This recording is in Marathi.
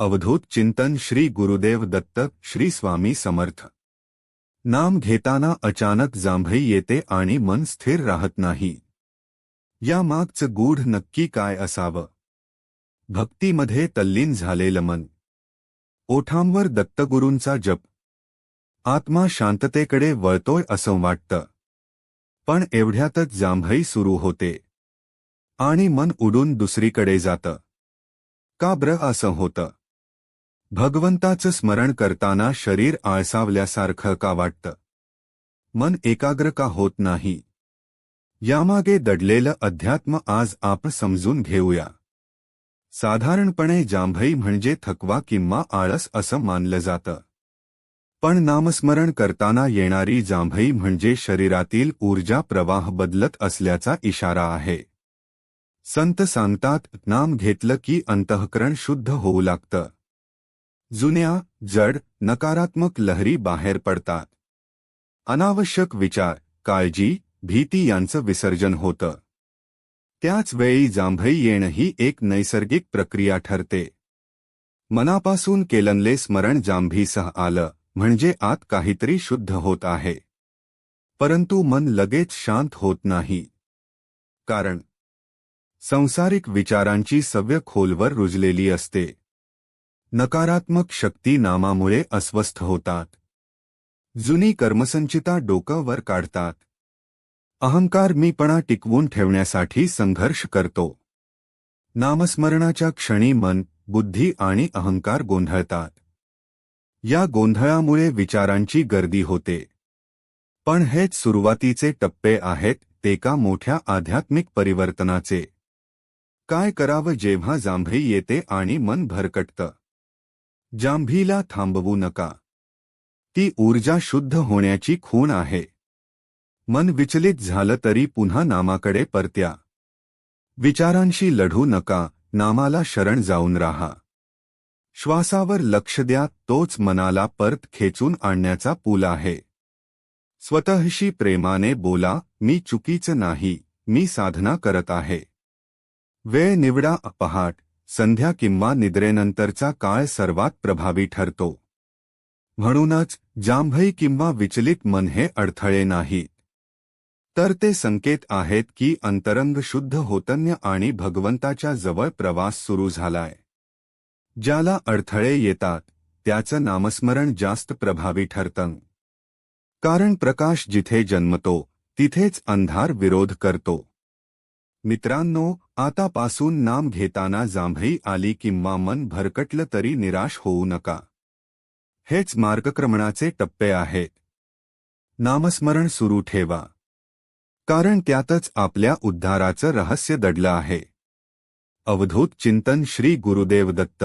अवधूत चिंतन श्री गुरुदेव दत्त श्री स्वामी समर्थ. नाम घेताना अचानक जांभई येते आणि मन स्थिर राहत नाही. या मागचं गूढ नक्की काय असावं? भक्तीमध्ये तल्लीन झालेलं मन. ओठांवर दत्तगुरूंचा जप. आत्मा शांततेकडे वळतोय असं वाटतं. पण एवढ्यातच जांभई सुरू होते. आणि मन उडून दुसरीकडे जातं. का ब्र असं होतं? भगवंताचं स्मरण करताना शरीर आळसावल्यासारखं का वाटतं? मन एकाग्र का होत नाही? यामागे दडलेलं अध्यात्म आज आपण समजून घेऊया. साधारणपणे जांभई म्हणजे थकवा किंवा आळस असं मानलं जातं. पण नामस्मरण करताना येणारी जांभई म्हणजे शरीरातील ऊर्जा प्रवाह बदलत असल्याचा इशारा आहे. संत सांगतात नाम घेतलं की अंतःकरण शुद्ध होऊ लागतं. जुन्या जड नकारात्मक लहरी बाहेर पडतात. अनावश्यक विचार काळजी भीती यांचं विसर्जन होतं. त्याच वेळी जांभई येणं ही एक नैसर्गिक प्रक्रिया ठरते. मनापासून केलनले स्मरण जांभीसह आलं म्हणजे आत काहीतरी शुद्ध होत आहे. परंतु मन लगेच शांत होत नाही. कारण संसारिक विचारांची सव्य खोलवर रुजलेली असते. नकारात्मक शक्ती नामामुळे अस्वस्थ होतात. जुनी कर्मसंचिता डोकं वर काढतात. अहंकार मीपणा टिकवून ठेवण्यासाठी संघर्ष करतो. नामस्मरणाच्या क्षणी मन बुद्धी आणि अहंकार गोंधळतात. या गोंधळामुळे विचारांची गर्दी होते. पण हेच सुरुवातीचे टप्पे आहेत ते का मोठ्या आध्यात्मिक परिवर्तनाचे. काय करावं जेव्हा जांभई येते आणि मन भरकटतं? जांभीला थांबवू नका. ती ऊर्जा शुद्ध होण्याची खूण आहे. मन विचलित झालं तरी पुन्हा नामाकडे परत्या. विचारांशी लढू नका नामाला शरण जाऊन राहा. श्वासावर लक्ष द्या तोच मनाला परत खेचून आणण्याचा पूल आहे. स्वतःशी प्रेमाने बोला मी चुकीचं नाही मी साधना करत आहे. वेळ निवडा अपहाट. संध्या किंवा निद्रेनंतरचा काळ सर्वात प्रभावी ठरतो. म्हणूनच जांभई किंवा विचलित मन हे अडथळे नाहीत. तर ते संकेत आहेत की अंतरंग शुद्ध होतन्य आणि भगवंताच्या जवळ प्रवास सुरू झालाय. ज्याला अडथळे येतात त्याचं नामस्मरण जास्त प्रभावी ठरतं. कारण प्रकाश जिथे जन्मतो तिथेच अंधार विरोध करतो. मित्रांनो आतापासून नाम घेताना जांभई आली किंवा मन भरकटलं तरी निराश होऊ नका. हेच मार्गक्रमणाचे टप्पे आहेत. नामस्मरण सुरू ठेवा. कारण त्यातच आपल्या उद्धाराचं रहस्य दडलं आहे. अवधूत चिंतन श्री गुरुदेव दत्त